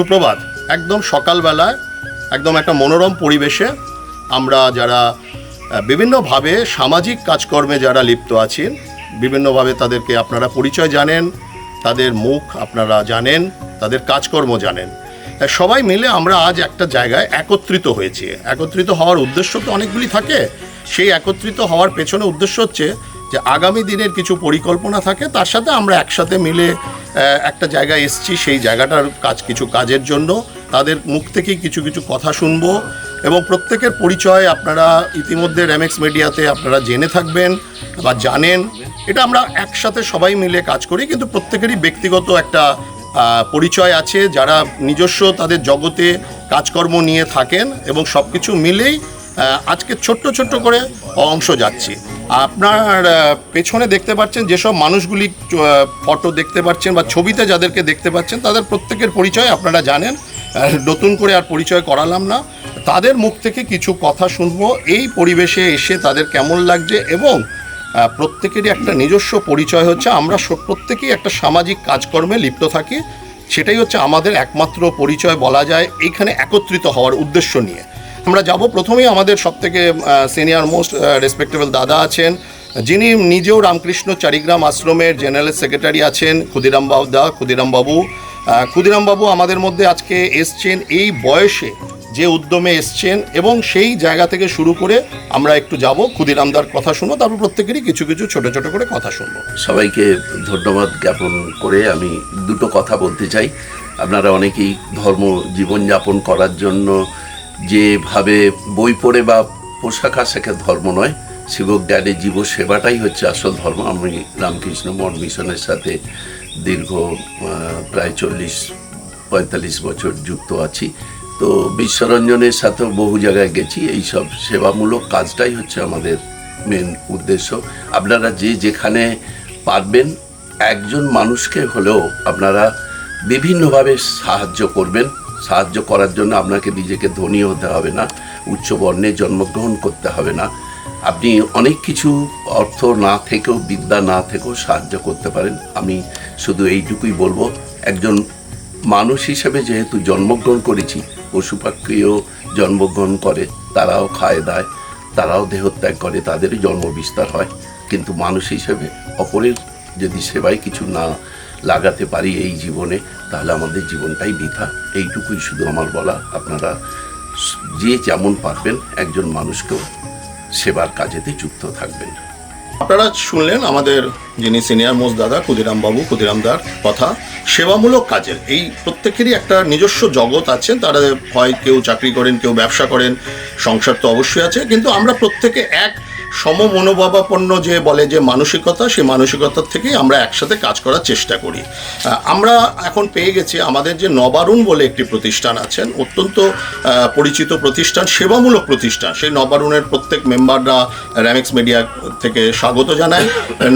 সুপ্রভাত। একদম সকালবেলায়, একদম একটা মনোরম পরিবেশে আমরা যারা বিভিন্নভাবে সামাজিক কাজকর্মে যারা লিপ্ত আছেন বিভিন্নভাবে তাদেরকে আপনারা পরিচয় জানেন, তাদের মুখ আপনারা জানেন, তাদের কাজকর্ম জানেন। সবাই মিলে আমরা আজ একটা জায়গায় একত্রিত হয়েছি। একত্রিত হওয়ার উদ্দেশ্য তো অনেকগুলি থাকে। সেই একত্রিত হওয়ার পেছনে উদ্দেশ্য হচ্ছে যে আগামী দিনের কিছু পরিকল্পনা থাকে, তার সাথে আমরা একসাথে মিলে একটা জায়গায় এসছি, সেই জায়গাটার কাজ কিছু কাজের জন্য। তাদের মুখ থেকেই কিছু কিছু কথা শুনব এবং প্রত্যেকের পরিচয় আপনারা ইতিমধ্যে র্যামেক্স মিডিয়াতে আপনারা জেনে থাকবেন বা জানেন। এটা আমরা একসাথে সবাই মিলে কাজ করি, কিন্তু প্রত্যেকেরই ব্যক্তিগত একটা পরিচয় আছে। যারা নিজস্ব তাদের জগতে কাজকর্ম নিয়ে থাকেন এবং সব কিছু মিলেই আজকে ছোট্ট ছোট্ট করে অংশ যাচ্ছি। আপনার পেছনে দেখতে পাচ্ছেন যেসব মানুষগুলি ফটো দেখতে পাচ্ছেন বা ছবিতে যাদেরকে দেখতে পাচ্ছেন, তাদের প্রত্যেকের পরিচয় আপনারা জানেন। নতুন করে আর পরিচয় করালাম না। তাদের মুখ থেকে কিছু কথা শুনব। এই পরিবেশে এসে তাদের কেমন লাগছে এবং প্রত্যেকেরই একটা নিজস্ব পরিচয় হচ্ছে। আমরা প্রত্যেকেই একটা সামাজিক কাজকর্মে লিপ্ত থাকি। সেটাই হচ্ছে আমাদের একমাত্র পরিচয় বলা যায়। এইখানে একত্রিত হওয়ার উদ্দেশ্য নিয়ে। আমরা যাব প্রথমেই আমাদের সব থেকে সিনিয়র মোস্ট রেসপেক্টেবল দাদা আছেন। যিনি নিজেও রামকৃষ্ণ চারিগ্রাম আশ্রমের জেনারেল সেক্রেটারি আছেন, ক্ষুদিরাম দা, ক্ষুদিরাম বাবু। ক্ষুদিরাম বাবু আমাদের মধ্যে আজকে এসছেন এই বয়সে যে উদ্যমে এসছেন এবং সেই জায়গা থেকে শুরু করে আমরা একটু যাব। ক্ষুদিরামদার কথা শুনব তারপর প্রত্যেকেরই কিছু কিছু ছোট ছোট করে কথা শুনব। সবাইকে ধন্যবাদ জ্ঞাপন করে আমি দুটো কথা বলতে চাই। আপনারা অনেকেই ধর্ম জীবনযাপন করার জন্য যেভাবে বই পড়ে বা পোশাক আশাকে ধর্ম নয়, শিবক শিবজ্ঞানে জীব সেবাটাই হচ্ছে আসল ধর্ম। আমি রামকৃষ্ণ মঠ মিশনের সাথে দীর্ঘ প্রায় চল্লিশ, পঁয়তাল্লিশ বছর যুক্ত আছি। তো বিশ্বরঞ্জনের সাথেও বহু জায়গায় গেছি। এইসব সেবামূলক কাজটাই হচ্ছে আমাদের মেন উদ্দেশ্য। আপনারা যে যেখানে পারবেন, একজন মানুষকে হলেও আপনারা বিভিন্নভাবে সাহায্য করবেন। সাহায্য করার জন্য আপনাকে নিজেকে ধনী হতে হবে না, উচ্চ বর্ণে জন্মগ্রহণ করতে হবে না। আপনি অনেক কিছু অর্থ না থেকেও, বিদ্যা না থেকেও সাহায্য করতে পারেন। আমি শুধু এইটুকুই বলব, একজন মানুষ হিসেবে যেহেতু জন্মগ্রহণ করেছি পশু পাখিও জন্মগ্রহণ করে, তারাও খায় দায়, তারাও দেহত্যাগ করে, তাদেরই জন্ম বিস্তার হয়। কিন্তু মানুষ হিসেবে অপরের যদি সেবায় কিছু না লাগাতে পারি এই জীবনে, তাহলে আমাদের জীবনটাই বৃথা। এইটুকুই শুধু আমার বলা। আপনারা যে যেমন পারবেন, একজন মানুষকেও সেবার কাজেতে যুক্ত থাকবেন। আপনারা শুনলেন আমাদের যিনি সিনিয়র মোস্ট দাদা ক্ষুদিরাম বাবু ক্ষুদিরামদার কথা, সেবামূলক কাজের। এই প্রত্যেকেরই একটা নিজস্ব জগৎ আছেন তারা হয় কেউ চাকরি করেন, কেউ ব্যবসা করেন, সংসার তো অবশ্যই আছে, কিন্তু আমরা প্রত্যেকে এক সম মনোভাবাপন্ন যে বলে যে মানসিকতা, সেই মানসিকতার থেকেই আমরা একসাথে কাজ করার চেষ্টা করি। আমরা এখন পেয়ে গেছি আমাদের যে নবারুণ বলে একটি প্রতিষ্ঠান আছেন, অত্যন্ত পরিচিত প্রতিষ্ঠান, সেবামূলক প্রতিষ্ঠান। সেই নবারুণের প্রত্যেক মেম্বাররা র্যামিক্স মিডিয়া থেকে স্বাগত জানায়।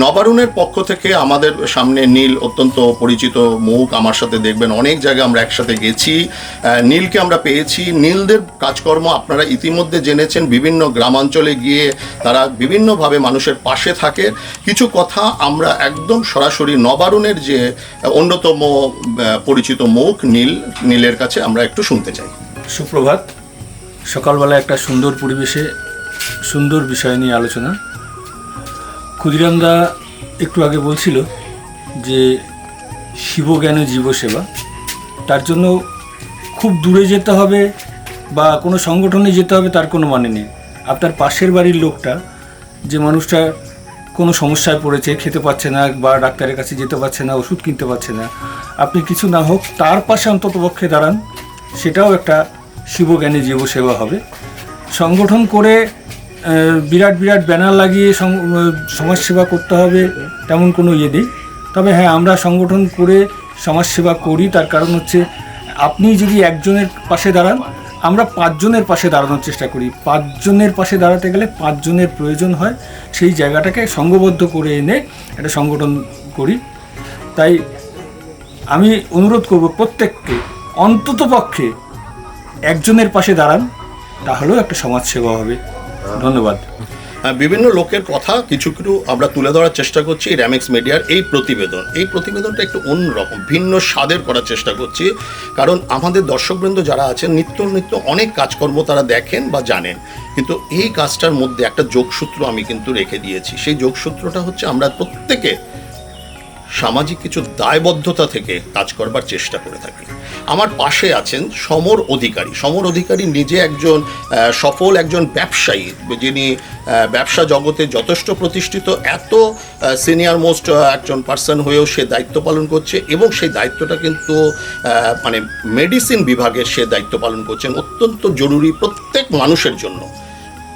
নবারুণের পক্ষ থেকে আমাদের সামনে নীল অত্যন্ত পরিচিত মুখ, আমার সাথে দেখবেন অনেক জায়গায় আমরা একসাথে গেছি। নীলকে আমরা পেয়েছি। নীলদের কাজকর্ম আপনারা ইতিমধ্যে জেনেছেন, বিভিন্ন গ্রামাঞ্চলে গিয়ে তারা বিভিন্নভাবে মানুষের পাশে থাকে। কিছু কথা আমরা একদম সরাসরি নবারুণের যে অন্যতম পরিচিত মুখ, নীল, নীলের কাছে আমরা একটু শুনতে চাই। সুপ্রভাত। সকালবেলা একটা সুন্দর পরিবেশে সুন্দর বিষয় নিয়ে আলোচনা। ক্ষুদিরামদা একটু আগে বলছিল যে শিবজ্ঞানে জীবসেবা? তার জন্য খুব দূরে যেতে হবে বা কোনো সংগঠনে যেতে হবে তার কোনো মানে নেই। আপনার পাশের বাড়ির লোকটা যে মানুষটা কোনো সমস্যায় পড়েছে, খেতে পাচ্ছে না বা ডাক্তারের কাছে যেতে পারছে না, ওষুধ কিনতে পারছে না, আপনি কিছু না হোক তার পাশে অন্তত পক্ষে দাঁড়ান, সেটাও একটা শিবজ্ঞানী জীব সেবা হবে। সংগঠন করে বিরাট বিরাট ব্যানার লাগিয়ে সমাজসেবা করতে হবে, তেমন কোনো ইয়ে নেই। তবে হ্যাঁ আমরা সংগঠন করে সমাজসেবা করি, তার কারণ হচ্ছে আপনি যদি একজনের পাশে দাঁড়ান, আমরা পাঁচজনের পাশে দাঁড়ানোর চেষ্টা করি। পাঁচজনের পাশে দাঁড়াতে গেলে পাঁচজনের প্রয়োজন হয়, সেই জায়গাটাকে সংঘবদ্ধ করে এনে একটা সংগঠন করি। তাই আমি অনুরোধ করব প্রত্যেককে অন্তত পক্ষে একজনের পাশে দাঁড়ান, তাহলেও একটা সমাজসেবা হবে। ধন্যবাদ। বিভিন্ন লোকের কথা কিছু কিছু আমরা তুলে ধরার চেষ্টা করছি র্যামিক্স মিডিয়ার এই প্রতিবেদন। এই প্রতিবেদনটা একটু অন্যরকম, ভিন্ন স্বাদের করার চেষ্টা করছি। কারণ আমাদের দর্শকবৃন্দ যারা আছেন, নিত্য নিত্য অনেক কাজকর্ম তারা দেখেন বা জানেন। কিন্তু এই কাজটার মধ্যে একটা যোগসূত্র আমি কিন্তু রেখে দিয়েছি। সেই যোগসূত্রটা হচ্ছে আমরা প্রত্যেকে সামাজিক কিছু দায়বদ্ধতা থেকে কাজ করবার চেষ্টা করে থাকি। আমার পাশে আছেন সমর অধিকারী। সমর অধিকারী নিজে একজন সফল একজন ব্যবসায়ী, যিনি ব্যবসা জগতে যথেষ্ট প্রতিষ্ঠিত, এত সিনিয়র মোস্ট একজন পার্সন হয়েও সে দায়িত্ব পালন করছে এবং সেই দায়িত্বটা কিন্তু মানে মেডিসিন বিভাগে সে দায়িত্ব পালন করছেন অত্যন্ত জরুরি প্রত্যেক মানুষের জন্য।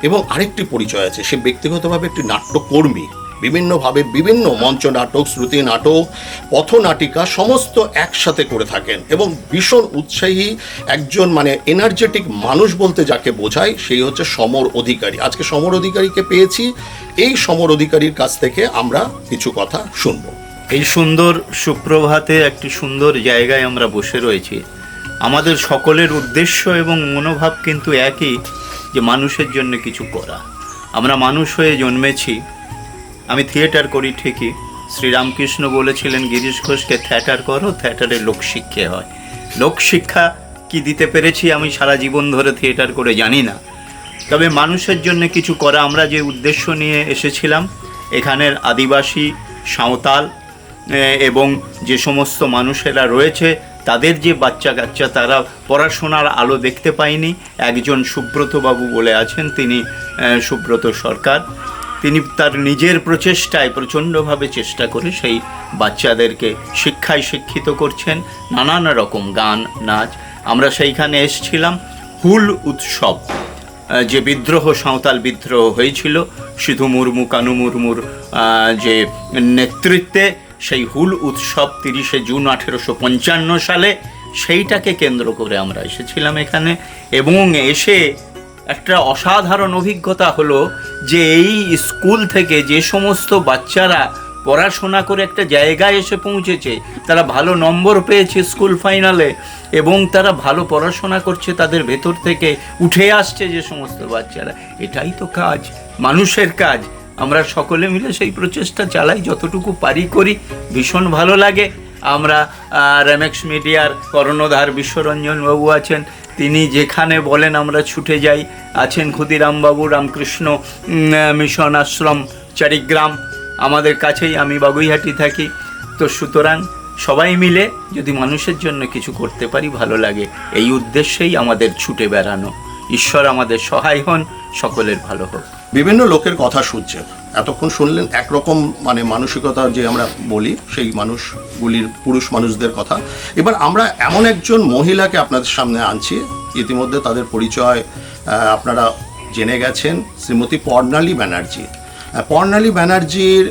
এবং আরেকটি পরিচয় আছে, সে ব্যক্তিগতভাবে একটি নাট্যকর্মী। বিভিন্নভাবে বিভিন্ন মঞ্চ নাটক, শ্রুতি নাটক, পথনাটিকা সমস্ত একসাথে করে থাকেন এবং ভীষণ উৎসাহী একজন মানে এনার্জেটিক মানুষ বলতে যাকে বোঝায়, সেই হচ্ছে সমর অধিকারী। আজকে সমর অধিকারীকে পেয়েছি, এই সমর অধিকারীর কাছ থেকে আমরা কিছু কথা শুনব। এই সুন্দর সুপ্রভাতে একটি সুন্দর জায়গায় আমরা বসে রয়েছি। আমাদের সকলের উদ্দেশ্য এবং মনোভাব কিন্তু একই যে মানুষের জন্য কিছু করা। আমরা মানুষ হয়ে জন্মেছি আমি থিয়েটার করি ঠিকই। শ্রীরামকৃষ্ণ বলেছিলেন, গিরিশ ঘোষকে থিয়েটার করো, থিয়েটারে লোকশিক্ষা হয়। লোকশিক্ষা কি দিতে পেরেছি আমি সারা জীবন ধরে থিয়েটার করে জানি না। তবে মানুষের জন্য কিছু করা, আমরা যে উদ্দেশ্য নিয়ে এসেছিলাম, এখানের আদিবাসী, সাঁওতাল এবং যে সমস্ত মানুষেরা রয়েছে, তাদের যে বাচ্চা কাচ্চা তারা পড়াশোনার আলো দেখতে পায়নি একজন সুব্রতবাবু বলে আছেন, তিনি সুব্রত সরকার। তিনি তার নিজের প্রচেষ্টায় প্রচণ্ডভাবে চেষ্টা করে সেই বাচ্চাদেরকে শিক্ষায় শিক্ষিত করছেন, নানান রকম গান, নাচ। আমরা সেইখানে এসেছিলাম, হুল উৎসব। যে বিদ্রোহ, সাঁওতাল বিদ্রোহ হয়েছিল, সিধু মুর্মু, কানু মুর্মুর যে নেতৃত্বে সেই হুল উৎসব তিরিশে জুন আঠেরোশো পঞ্চান্ন সালে, সেইটাকে কেন্দ্র করে আমরা এসেছিলাম এখানে। এবং এসে একটা অসাধারণ অভিজ্ঞতা হলো যে এই স্কুল থেকে যে সমস্ত বাচ্চারা পড়াশোনা করে একটা জায়গায় এসে পৌঁছেছে, তারা ভালো নম্বর পেয়েছে স্কুল ফাইনালে এবং তারা ভালো পড়াশোনা করছে তাদের ভেতর থেকে উঠে আসছে যে সমস্ত বাচ্চারা। এটাই তো কাজ, মানুষের কাজ। আমরা সকলে মিলে সেই প্রচেষ্টা চালাই, যতটুকু পারি করি। ভীষণ ভালো লাগে। আমরা রেমেক্স মিডিয়ার কর্ণধার বিশ্বরঞ্জন বাবু আছেন তিনি যেখানে বলেন, আমরা ছুটে যাই। আছেন ক্ষুদিরামবাবু, রামকৃষ্ণ মিশন আশ্রম, চারিগ্রাম। আমাদের কাছেই আমি বাগুইহাটি থাকি। তো সুতরাং সবাই মিলে যদি মানুষের জন্য কিছু করতে পারি, ভালো লাগে। এই উদ্দেশ্যেই আমাদের ছুটে বেড়ানো। ঈশ্বর আমাদের সহায় হন, সকলের ভালো হোক। বিভিন্ন লোকের কথা শুনছেন। এতক্ষণ শুনলেন একরকম মানে মানসিকতা যে আমরা বলি, সেই মানুষগুলির পুরুষ মানুষদের কথা। এবার আমরা এমন একজন মহিলাকে আপনাদের সামনে আনছি। ইতিমধ্যে তাদের পরিচয় আপনারা জেনে গেছেন, শ্রীমতী পর্ণালী ব্যানার্জি। পর্ণালী ব্যানার্জির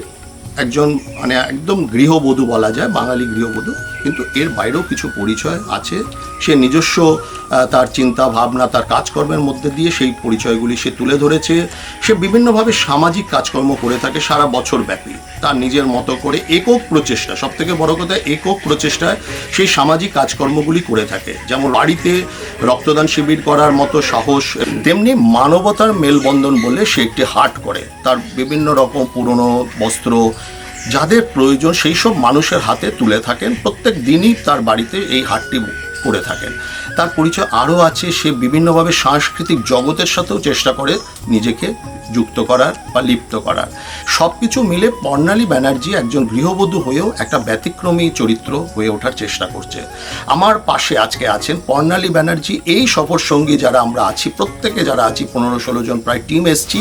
একজন মানে একদম গৃহবধূ বলা যায়, বাঙালি গৃহবধূ। কিন্তু এর বাইরেও কিছু পরিচয় আছে। সে নিজস্ব তার চিন্তা, ভাবনা, তার কাজকর্মের মধ্যে দিয়ে সেই পরিচয়গুলি সে তুলে ধরেছে। সে বিভিন্নভাবে সামাজিক কাজকর্ম করে থাকে সারা বছর ব্যাপী। তার নিজের মতো করে একক প্রচেষ্টা সব থেকে বড় কথা একক প্রচেষ্টায় সেই সামাজিক কাজকর্মগুলি করে থাকে। যেমন বাড়িতে রক্তদান শিবির করার মতো সাহস, তেমনি মানবতার মেলবন্ধন বলে সে একটি হাট করে। তার বিভিন্ন রকম পুরনো বস্ত্র যাদের প্রয়োজন সেই সব মানুষের হাতে তুলে থাকেন। প্রত্যেক দিনই তার বাড়িতে এই হাটটি করে থাকেন। তার পরিচয় আরও আছে, সে বিভিন্নভাবে সাংস্কৃতিক জগতের সাথেও চেষ্টা করে নিজেকে যুক্ত করার বা লিপ্ত করার। সব কিছু মিলে বর্ণালী ব্যানার্জি একজন গৃহবধূ হয়েও একটা ব্যতিক্রমী চরিত্র হয়ে ওঠার চেষ্টা করছে। আমার পাশে আজকে আছেন বর্ণালী ব্যানার্জি। এই সফর সঙ্গী যারা আমরা আছি, প্রত্যেকে যারা আছি, পনেরো ষোলো জন প্রায় টিম এসছি।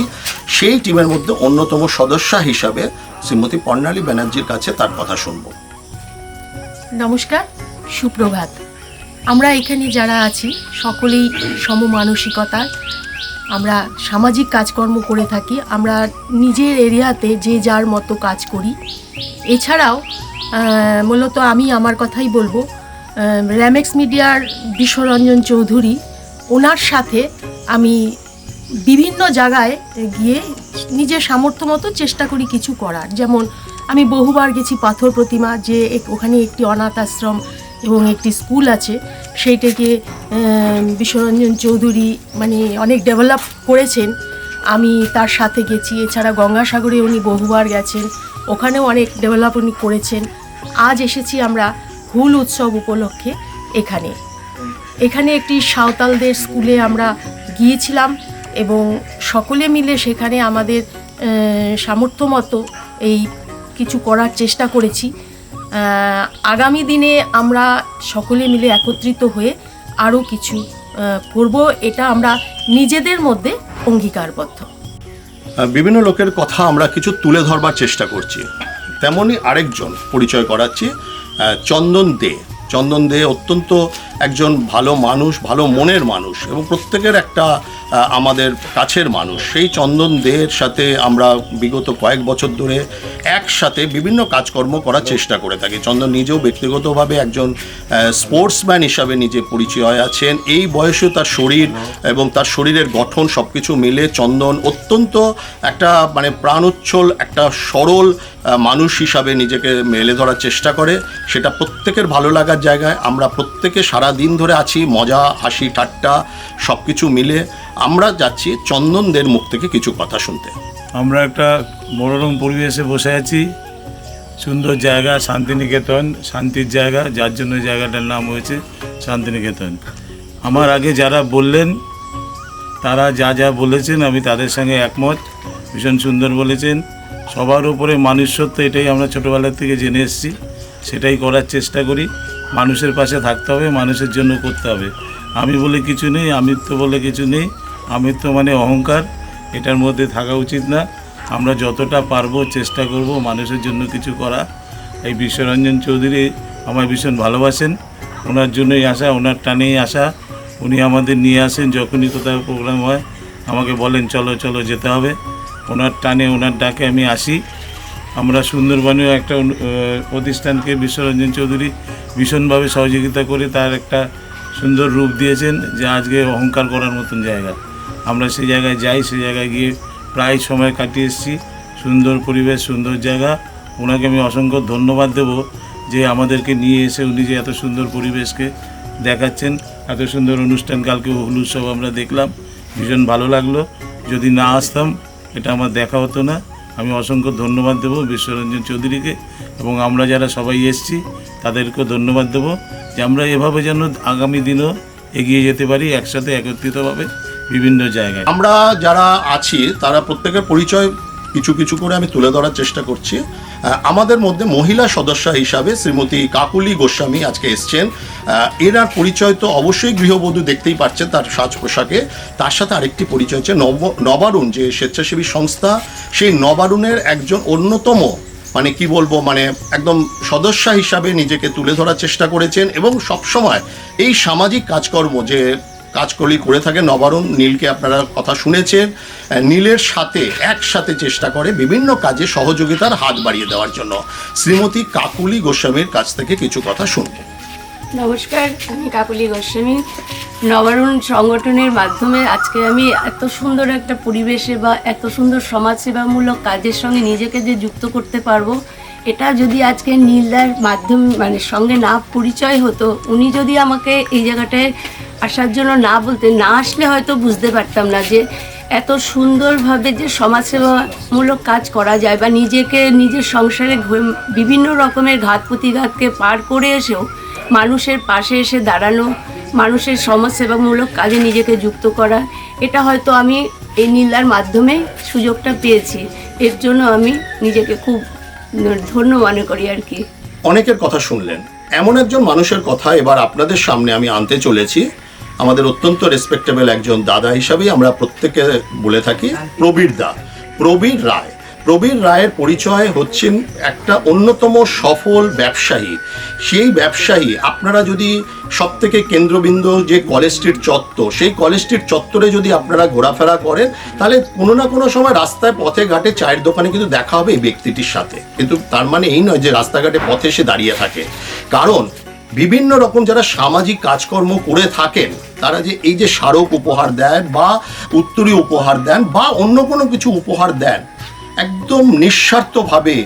সেই টিমের মধ্যে অন্যতম সদস্যা হিসাবে শ্রীমতী পর্ণালী ব্যানার্জির কাছে তার কথা শুনব। নমস্কার, সুপ্রভাত। আমরা এখানে যারা আছি, সকলেই সমমানসিকতার আমরা সামাজিক কাজকর্ম করে থাকি, আমরা নিজের এরিয়াতে যে যার মতো কাজ করি। এছাড়াও মূলত আমি আমার কথাই বলব র্যামেক্স মিডিয়ার বিশ্বরঞ্জন চৌধুরী, ওনার সাথে আমি বিভিন্ন জায়গায় গিয়ে নিজের সামর্থ্য মতো চেষ্টা করি কিছু করার। যেমন, আমি বহুবার গেছি পাথর প্রতিমা, যে ওখানে একটি অনাথ আশ্রম এবং একটি স্কুল আছে, সেইটাকে বিশ্বরঞ্জন চৌধুরী মানে অনেক ডেভেলপ করেছেন। আমি তার সাথে গেছি, এছাড়া গঙ্গাসাগরে উনি বহুবার গেছেন, ওখানেও অনেক ডেভেলপ উনি করেছেন। আজ এসেছি আমরা হুল উৎসব উপলক্ষে এখানে। এখানে একটি সাঁওতালদের স্কুলে আমরা গিয়েছিলাম এবং সকলে মিলে সেখানে আমাদের সামর্থ্য মতো এই কিছু করার চেষ্টা করেছি। আগামী দিনে আমরা সকলে মিলে একত্রিত হয়ে আরও কিছু করব। এটা আমরা নিজেদের মধ্যে অঙ্গীকারবদ্ধ। বিভিন্ন লোকের কথা আমরা কিছু তুলে ধরবার চেষ্টা করছি। তেমনই আরেকজন পরিচয় করাচ্ছি চন্দন দে। চন্দন দে অত্যন্ত একজন ভালো মানুষ, ভালো মনের মানুষ এবং প্রত্যেকের একটা আমাদের কাছের মানুষ। সেই চন্দন দের সাথে আমরা বিগত কয়েক বছর ধরে একসাথে বিভিন্ন কাজকর্ম করার চেষ্টা করে থাকি। চন্দন নিজেও ব্যক্তিগতভাবে একজন স্পোর্টসম্যান হিসাবে নিজে পরিচয় আছেন। এই বয়সেও তার শরীর এবং তার শরীরের গঠন সব কিছু মিলে চন্দন অত্যন্ত একটা মানে প্রাণোচ্ছল, একটা সরল মানুষ হিসাবে নিজেকে মেলে ধরার চেষ্টা করে। সেটা প্রত্যেকের ভালো লাগার জায়গায়। আমরা প্রত্যেকে সারা দিন ধরে আছি, মজা, হাসি, ঠাট্টা সব কিছু মিলে। আমরা যাচ্ছি চন্দনদের মুখ থেকে কিছু কথা শুনতে। আমরা একটা মনোরম পরিবেশে বসে আছি। সুন্দর জায়গা, শান্তিনিকেতন। শান্তির জায়গা, যার জন্য জায়গাটার নাম হয়েছে শান্তিনিকেতন। আমার আগে যারা বললেন, তারা যা যা বলেছেন, আমি তাদের সঙ্গে একমত। ভীষণ সুন্দর বলেছেন। সবার উপরে মানুষত্ব এটাই আমরা ছোটোবেলার থেকে জেনে এসেছি। সেটাই করার চেষ্টা করি। মানুষের পাশে থাকতে হবে, মানুষের জন্য করতে হবে। আমি বলে কিছু নেই, আমিত্ব বলে কিছু নেই। আমিত্ব মানে অহংকার, এটার মধ্যে থাকা উচিত না। আমরা যতটা পারব চেষ্টা করব মানুষের জন্য কিছু করা। এই বিশ্বরঞ্জন চৌধুরী আমায় ভীষণ ভালোবাসেন। ওনার জন্যই আসা, ওনার টানেই আসা। উনি আমাদের নিয়ে আসেন যখনই কোথাও প্রোগ্রাম হয়। আমাকে বলেন, চলো চলো যেতে হবে। ওনার টানে, ওনার ডাকে আমি আসি। আমরা সুন্দরবনেও একটা প্রতিষ্ঠানকে বিশ্বরঞ্জন চৌধুরী ভীষণভাবে সহযোগিতা করে তার একটা সুন্দর রূপ দিয়েছেন যে আজকে অহংকার করার মতন জায়গা। আমরা সেই জায়গায় যাই, সেই জায়গায় গিয়ে প্রায় সময় কাটিয়ে এসেছি। সুন্দর পরিবেশ, সুন্দর জায়গা। ওনাকে আমি অসংখ্য ধন্যবাদ দেব যে আমাদেরকে নিয়ে এসে উনি যে এত সুন্দর পরিবেশকে দেখাচ্ছেন। এত সুন্দর অনুষ্ঠান, কালকে হুল উৎসব আমরা দেখলাম। ভীষণ ভালো লাগল। যদি না আসতাম এটা আমার দেখা হতো না। আমি অসংখ্য ধন্যবাদ দেবো বিশ্বরঞ্জন চৌধুরীকে এবং আমরা যারা সবাই এসছি, তাদেরকেও ধন্যবাদ দেবো যে আমরা এভাবে যেন আগামী দিনও এগিয়ে যেতে পারি একসাথে একত্রিতভাবে বিভিন্ন জায়গায়। আমরা যারা আছি, তারা প্রত্যেকের পরিচয় কিছু কিছু করে আমি তুলে ধরার চেষ্টা করছি। আমাদের মধ্যে মহিলা সদস্য হিসাবে শ্রীমতী কাকুলি গোস্বামী আজকে এসছেন। এনার পরিচয় তো অবশ্যই গৃহবধূ দেখতেই পাচ্ছেন তার সাজ পোশাকে। তার সাথে আরেকটি পরিচয় হচ্ছে নব নবারুণ, যে স্বেচ্ছাসেবী সংস্থা, সেই নবারুণের একজন অন্যতম মানে কি বলব মানে একদম সদস্য হিসাবে নিজেকে তুলে ধরার চেষ্টা করেছেন এবং সবসময় এই সামাজিক কাজকর্ম যে কাজকলি করে থাকে নবারুণ নীলকে আপনারা কথা শুনেছেন। নীলের সাথে, একসাথে চেষ্টা করে বিভিন্ন কাজে সহযোগিতার হাত বাড়িয়ে দেওয়ার জন্য। শ্রীমতী কাকুলি গোস্বামীর কাছ থেকে কিছু কথা শুনব। নমস্কার, আমি কাকুলি গোস্বামী। নবারুণ সংগঠনের মাধ্যমে আজকে আমি এত সুন্দর একটা পরিবেশে বা এত সুন্দর সমাজসেবামূলক কাজের সঙ্গে নিজেকে যে যুক্ত করতে পারব, এটা যদি আজকে নীলদার মাধ্যম মানে সঙ্গে না পরিচয় হতো, উনি যদি আমাকে এই জায়গাটায় আসার জন্য না বলতে, না আসলে হয়তো বুঝতে পারতাম না যে এত সুন্দরভাবে যে সমাজসেবামূলক কাজ করা যায় বা নিজেকে, নিজের সংসারে বিভিন্ন রকমের ঘাত প্রতিঘাতকে পার করে এসেও মানুষের পাশে এসে দাঁড়ানো, মানুষের সমাজসেবামূলক কাজে নিজেকে যুক্ত করা, এটা হয়তো আমি এই নীলার মাধ্যমে সুযোগটা পেয়েছি। এর জন্য আমি নিজেকে খুব ধন্য মনে করি আর কি। অনেকের কথা শুনলেন। এমন একজন মানুষের কথা এবার আপনাদের সামনে আমি আনতে চলেছি। আমাদের অত্যন্ত রেসপেক্টেবল একজন দাদা হিসাবেই আমরা প্রত্যেকে বলে থাকি, প্রবীর দা। প্রবীর রায়। প্রবীর রায়ের পরিচয় হচ্ছেন একটা অন্যতম সফল ব্যবসায়ী। সেই ব্যবসায়ী, আপনারা যদি সব থেকে কেন্দ্রবিন্দু যে কলেজ স্ট্রিট চত্বর, সেই কলেজ স্ট্রিট চত্বরে যদি আপনারা ঘোরাফেরা করেন, তাহলে কোনো না কোনো সময় রাস্তায় পথে ঘাটে চায়ের দোকানে কিন্তু দেখা হবে এই ব্যক্তিটির সাথে। কিন্তু তার মানে এই নয় যে রাস্তাঘাটে পথে সে দাঁড়িয়ে থাকে। কারণ বিভিন্ন রকম যারা সামাজিক কাজকর্ম করে থাকেন, তারা যে এই যে স্মারক উপহার দেন বা উত্তরী উপহার দেন বা অন্য কোনো কিছু উপহার দেন, একদম নিঃস্বার্থভাবে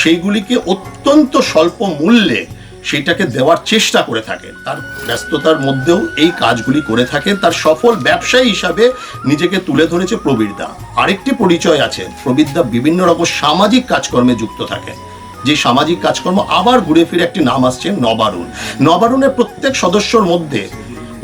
সেইগুলিকে অত্যন্ত স্বল্প মূল্যে সেটাকে দেওয়ার চেষ্টা করে থাকেন। তার ব্যস্ততার মধ্যেও এই কাজগুলি করে থাকেন। তার সফল ব্যবসায়ী হিসাবে নিজেকে তুলে ধরেছে প্রবীরদা। আরেকটি পরিচয় আছে, প্রবীরদা বিভিন্ন রকম সামাজিক কাজকর্মে যুক্ত থাকেন। যে সামাজিক কাজকর্ম আবার ঘুরে ফিরে একটি নাম আসছে নবারুণ। নবারুণের প্রত্যেক সদস্যর মধ্যে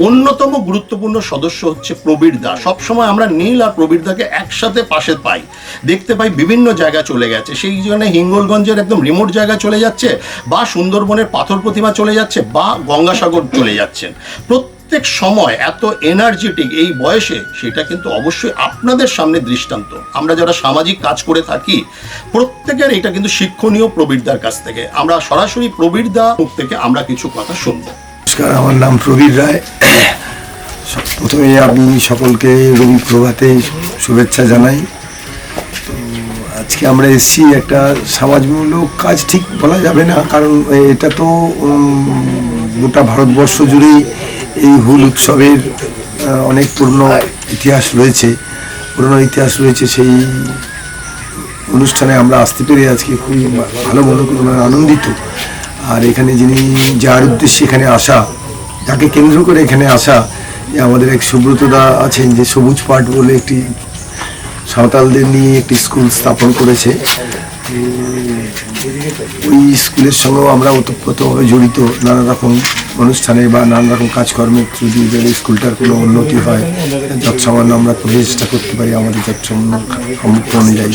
অন্যতম গুরুত্বপূর্ণ সদস্য হচ্ছে প্রবীরদা সবসময় আমরা নীল আর প্রবীরদাকে একসাথে পাশে পাই। দেখতে পাই বিভিন্ন জায়গা চলে গেছে। সেই জন্য হিঙ্গলগঞ্জের একদম রিমোট জায়গা চলে যাচ্ছে বা সুন্দরবনের পাথর প্রতিমা চলে যাচ্ছে বা গঙ্গাসাগর চলে যাচ্ছেন। প্রত্যেক সময় এত এনার্জেটিক এই বয়সে সেটা কিন্তু অবশ্যই আপনাদের সামনে দৃষ্টান্ত। আমরা যারা সামাজিক কাজ করে থাকি, প্রত্যেকের এটা কিন্তু শিক্ষণীয় প্রবীরদার কাছ থেকে। আমরা সরাসরি প্রবীরদা মুখ থেকে আমরা কিছু কথা শুনব। নমস্কার, আমার নাম প্রবীর রায়। প্রথমে আমি সকলকে রবি প্রভাতে শুভেচ্ছা জানাই। আজকে আমরা এসেছি একটা সমাজমূলক কাজ, ঠিক বলা যাবে না, কারণ এটা তো গোটা ভারতবর্ষ জুড়েই এই হুল উৎসবের অনেক পুরনো ইতিহাস রয়েছে। পুরনো ইতিহাস রয়েছে সেই অনুষ্ঠানে আমরা আসতে পেরে আজকে খুবই ভালো মনে করি মানে আনন্দিত। আর এখানে যিনি, যার উদ্দেশ্যে এখানে আসা যাকে কেন্দ্র করে এখানে আসা যে আমাদের এক সুব্রতদা আছেন, যে সবুজ পাঠ বলে একটি সাঁওতালদের নিয়ে একটি স্কুল স্থাপন করেছে। ওই স্কুলের সঙ্গেও আমরা ওতপ্রোতভাবে জড়িত নানা রকম অনুষ্ঠানে বা নানা রকম কাজকর্মে যদি স্কুলটার কোনো উন্নতি হয়। যৎসামান্য আমরা প্রচেষ্টা করতে পারি আমাদের যৎসামান্য সামর্থ্য অনুযায়ী।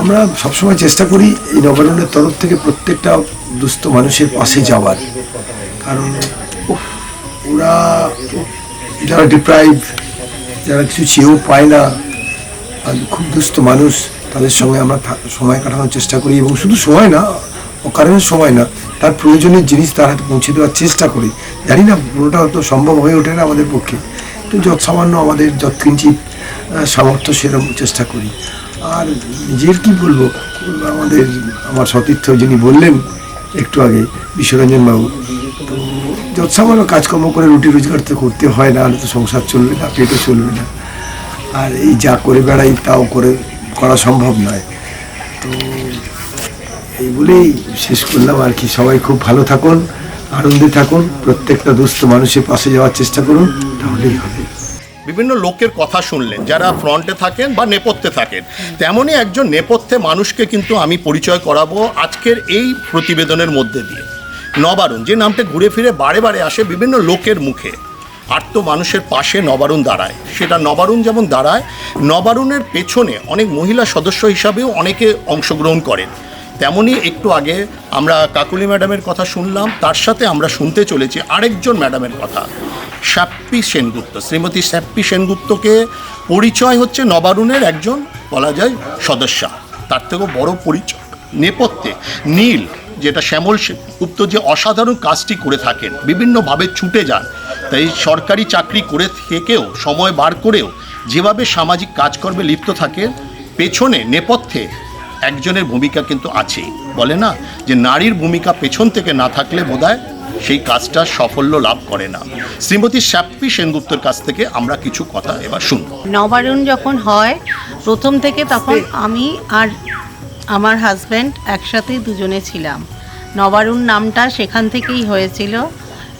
আমরা সবসময় চেষ্টা করি এই নবায়নের তরফ থেকে প্রত্যেকটা দুস্থ মানুষের পাশে যাওয়ার। কারণ ওরা যারা ডিপ্রাইভ যারা কিছু চেয়েও পায় না খুব দুস্থ মানুষ, তাদের সঙ্গে আমরা সময় কাটানোর চেষ্টা করি এবং শুধু সময় না, অকারণে সময় না, তার প্রয়োজনীয় জিনিস তার হাতে পৌঁছে দেওয়ার চেষ্টা করি। জানি না, পুরোটা হয়তো সম্ভব হয়ে ওঠে না আমাদের পক্ষে। তো যত সামান্য আমাদের যৎকিঞ্চিত সামর্থ্য সেরকম চেষ্টা করি। আর নিজের কি বলব, আমাদের, আমার সতীর্থ যিনি বললেন একটু আগে, বিশ্বরঞ্জন বাবু, তো যত সামান্য কাজকর্ম করে রুটি রোজগার তো করতে হয় না হলে তো সংসার চলবে না, পেটও চলবে না। আর এই যা করে বেড়াই তাও করে করা সম্ভব নয়। তো এই বলেই শেষ করলাম আর কি। সবাই খুব ভালো থাকুন, আনন্দে থাকুন, প্রত্যেকটা দুস্থ মানুষের পাশে যাওয়ার চেষ্টা করুন, তাহলেই হবে। বিভিন্ন লোকের কথা শুনলেন, যারা ফ্রন্টে থাকেন বা নেপথ্যে থাকেন। তেমনই একজন নেপথ্যে মানুষকে কিন্তু আমি পরিচয় করাবো আজকের এই প্রতিবেদনের মধ্যে দিয়ে। নবারুণ, যে নামটা ঘুরে ফিরে বারে বারে আসে বিভিন্ন লোকের মুখে। আর্ত মানুষের পাশে নবারুণ দাঁড়ায়। সেটা নবারুণ যেমন দাঁড়ায়, নবারুণের পেছনে অনেক মহিলা সদস্য হিসাবেও অনেকে অংশগ্রহণ করেন। তেমনই একটু আগে আমরা কাকুলি ম্যাডামের কথা শুনলাম, তার সাথে আমরা শুনতে চলেছি আরেকজন ম্যাডামের কথা। স্যাপ্পি সেনগুপ্ত, শ্রীমতী স্যাপ্পি সেনগুপ্তকে পরিচয় হচ্ছে নবারুণের একজন বলা যায় সদস্যা। তার থেকেও বড় পরিচয়। নেপথ্যে নীল যেটা শ্যামল সেনগুপ্ত যে অসাধারণ কাজটি করে থাকেন বিভিন্নভাবে ছুটে যান। তাই সরকারি চাকরি করে থেকেও সময় বার করেও যেভাবে সামাজিক কাজকর্মে লিপ্ত থাকেন পেছনে নেপথ্যে একজনের ভূমিকা কিন্তু আছেই। বলে না যে নারীর ভূমিকা পেছন থেকে না থাকলে বোধহয় সেই কাজটা সাফল্য লাভ করে না। শ্রীমতী শ্যাপ্পি সেনগুপ্তর কাছ থেকে আমরা কিছু কথা এবার শুনব। নবারণ যখন হয় প্রথম থেকে তখন আমি আর আমার হাজব্যান্ড একসাথে দুজনে ছিলাম। নবারুণ নামটা সেখান থেকেই হয়েছিল।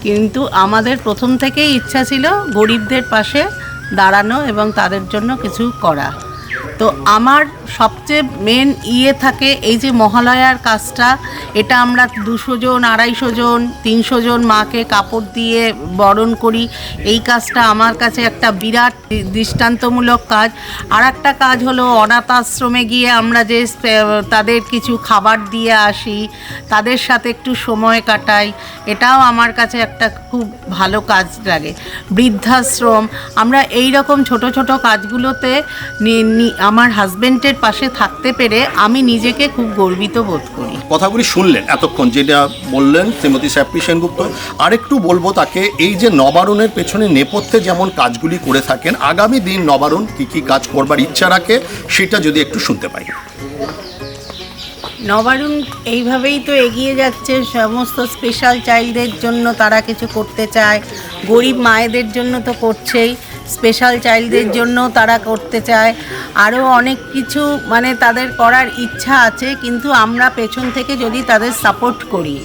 কিন্তু আমাদের প্রথম থেকেই ইচ্ছা ছিল গরিবদের পাশে দাঁড়ানো এবং তাদের জন্য কিছু করা। তো আমার সবচেয়ে মেন ইয়ে থাকে এই যে মহালয়ার কাজটা, এটা আমরা দুশো জন, আড়াইশো জন, তিনশো জন মাকে কাপড় দিয়ে বরণ করি। এই কাজটা আমার কাছে একটা বিরাট দৃষ্টান্তমূলক কাজ। আর একটা কাজ হলো অনাথ আশ্রমে গিয়ে আমরা যে তাদের কিছু খাবার দিয়ে আসি, তাদের সাথে একটু সময় কাটাই। এটাও আমার কাছে একটা খুব ভালো কাজ লাগে। বৃদ্ধাশ্রম, আমরা এই রকম ছোট ছোট কাজগুলোতে আমার হাজবেন্ডের পাশে থাকতে পেরে আমি নিজেকে খুব গর্বিত বোধ করি। কথাগুলি শুনলেন এতক্ষণ যেটা বললেন শ্রীমতী শ্যাপ্পি সেনগুপ্ত। আরেকটু বলব তাকে এই যে নবারুণের পেছনে নেপথ্যে যেমন কাজগুলি করে থাকেন আগামী দিন নবারুণ কী কী কাজ করবার ইচ্ছা রাখে সেটা যদি একটু শুনতে পাই। নবারুণ এইভাবেই তো এগিয়ে যাচ্ছে সমস্ত স্পেশাল চাইল্ডদের জন্য তারা কিছু করতে চায় গরিব মায়েদের জন্য তো করছেই। স্পেশাল চাইল্ডদের জন্য তারা করতে চায়। আরও অনেক কিছু মানে তাদের করার ইচ্ছা আছে, কিন্তু আমরা পেছন থেকে যদি তাদের সাপোর্ট করি।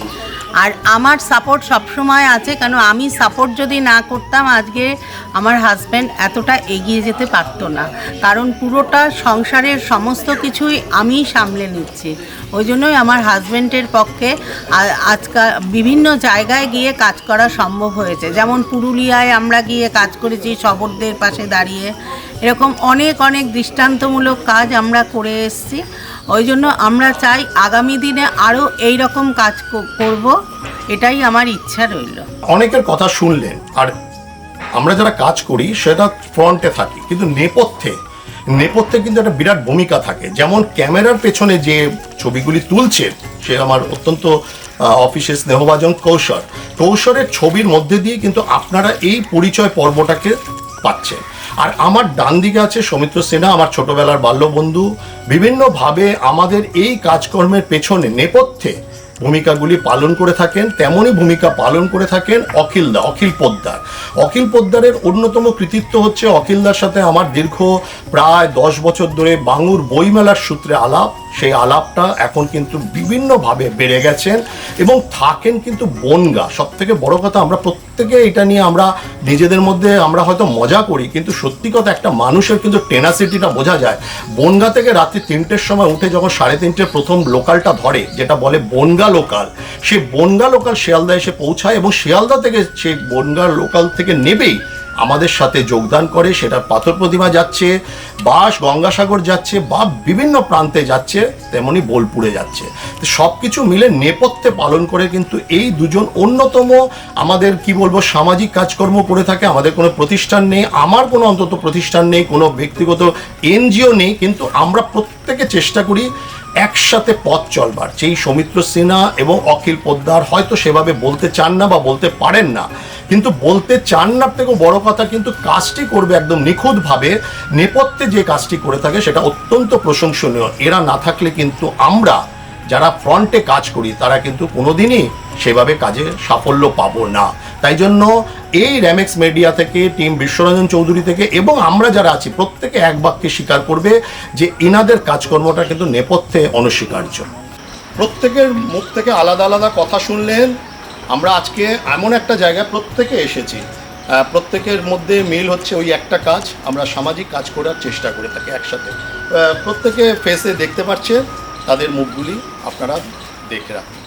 আর আমার সাপোর্ট সবসময় আছে, কেন আমি সাপোর্ট যদি না করতাম, আজকে আমার হাজব্যান্ড এতটা এগিয়ে যেতে পারতো না। কারণ পুরোটা সংসারের সমস্ত কিছুই আমি সামলে নিচ্ছি। ওই জন্যই আমার হাজব্যান্ডের পক্ষে আজকাল বিভিন্ন জায়গায় গিয়ে কাজ করা সম্ভব হয়েছে। যেমন পুরুলিয়ায় আমরা গিয়ে কাজ করেছি শবরদের পাশে দাঁড়িয়ে। এরকম অনেক অনেক দৃষ্টান্তমূলক কাজ আমরা করে এসেছি। ওই জন্য আমরা চাই আগামী দিনে আরও এই রকম কাজ করব, এটাই আমার ইচ্ছা রইল। অনেকের কথা শুনলেন, আর আমরা যারা কাজ করি, সেটা ফ্রন্টে থাকি, কিন্তু নেপথ্যে নেপথ্যে কিন্তু একটা বিরাট ভূমিকা থাকে। যেমন ক্যামেরার পেছনে যে ছবিগুলি তুলছে, সে আমার অত্যন্ত অফিসে স্নেহভাজন কৌশল। কৌশলের ছবির মধ্যে দিয়ে কিন্তু আপনারা এই পরিচয় পর্বটাকে পাচ্ছেন। আর আমার ডান দিকে আছে সৌমিত্র সিনহা, আমার ছোটবেলার বাল্যবন্ধু। বিভিন্নভাবে আমাদের এই কাজকর্মের পেছনে নেপথ্যে ভূমিকাগুলি পালন করে থাকেন, তেমনই ভূমিকা পালন করে থাকেন অখিলদা অখিল পোদ্দার। অখিল পোদ্দারের অন্যতম কৃতিত্ব হচ্ছে অখিলদার সাথে আমার দীর্ঘ প্রায় দশ বছর ধরে বাঙুর বইমেলার সূত্রে আলাপ। সেই আলাপটা এখন কিন্তু বিভিন্নভাবে বেড়ে গেছেন এবং থাকেন কিন্তু বনগা। সব থেকে বড় কথা, আমরা প্রত্যেকে এটা নিয়ে আমরা নিজেদের মধ্যে আমরা হয়তো মজা করি, কিন্তু সত্যি কথা একটা মানুষের কিন্তু টেনাসিটিটা বোঝা যায়। বনগা থেকে রাত্রি তিনটের সময় উঠে যখন সাড়ে তিনটে প্রথম লোকালটা ধরে, যেটা বলে বনগা লোকাল সে বনগা লোকাল শিয়ালদা এসে পৌঁছায় এবং শিয়ালদা থেকে সে বনগা লোকাল থেকে নেবেই আমাদের সাথে যোগদান করে সেটা পাথর প্রতিমা যাচ্ছে, বাস, গঙ্গাসাগর যাচ্ছে, বা বিভিন্ন প্রান্তে যাচ্ছে, তেমনি বোলপুরে যাচ্ছে। সব কিছু মিলে নেপথ্যে পালন করে কিন্তু এই দুজন অন্যতম আমাদের, কি বলব, সামাজিক কাজকর্ম করে থাকে। আমাদের কোনো প্রতিষ্ঠান নেই, আমার কোনো অন্তত প্রতিষ্ঠান নেই, কোনো ব্যক্তিগত এনজিও নেই, কিন্তু আমরা প্রত্যেকে চেষ্টা করি একসাথে পথ চলবার। যেই সৌমিত্র সিনহা এবং অখিল পোদ্দার হয়তো সেভাবে বলতে চান না বা বলতে পারেন না কিন্তু বলতে চান না থেকেও বড় কথা, কিন্তু কাজটি করবে একদম নিখুঁতভাবে। নেপথ্যে যে কাজটি করে থাকে সেটা অত্যন্ত প্রশংসনীয়। এরা না থাকলে কিন্তু আমরা যারা ফ্রন্টে কাজ করি, তারা কিন্তু কোনোদিনই সেভাবে কাজে সাফল্য পাবো না। তাই জন্য এই র্যামেক্স মিডিয়া থেকে, টিম বিশ্বরঞ্জন চৌধুরী থেকে এবং আমরা যারা আছি, প্রত্যেকে এক বাক্যে স্বীকার করবে যে এনাদের কাজকর্মটা কিন্তু নেপথ্যে অনস্বীকার্য। প্রত্যেকের মুখ থেকে আলাদা আলাদা কথা শুনলেন আমরা আজকে এমন একটা জায়গায় প্রত্যেকে এসেছি। প্রত্যেকের মধ্যে মিল হচ্ছে ওই একটা কাজ, আমরা সামাজিক কাজ করার চেষ্টা করে থাকি একসাথে। প্রত্যেকে ফেসে দেখতে পাচ্ছে, তাদের মুখগুলি আপনারা দেখে রাখুন।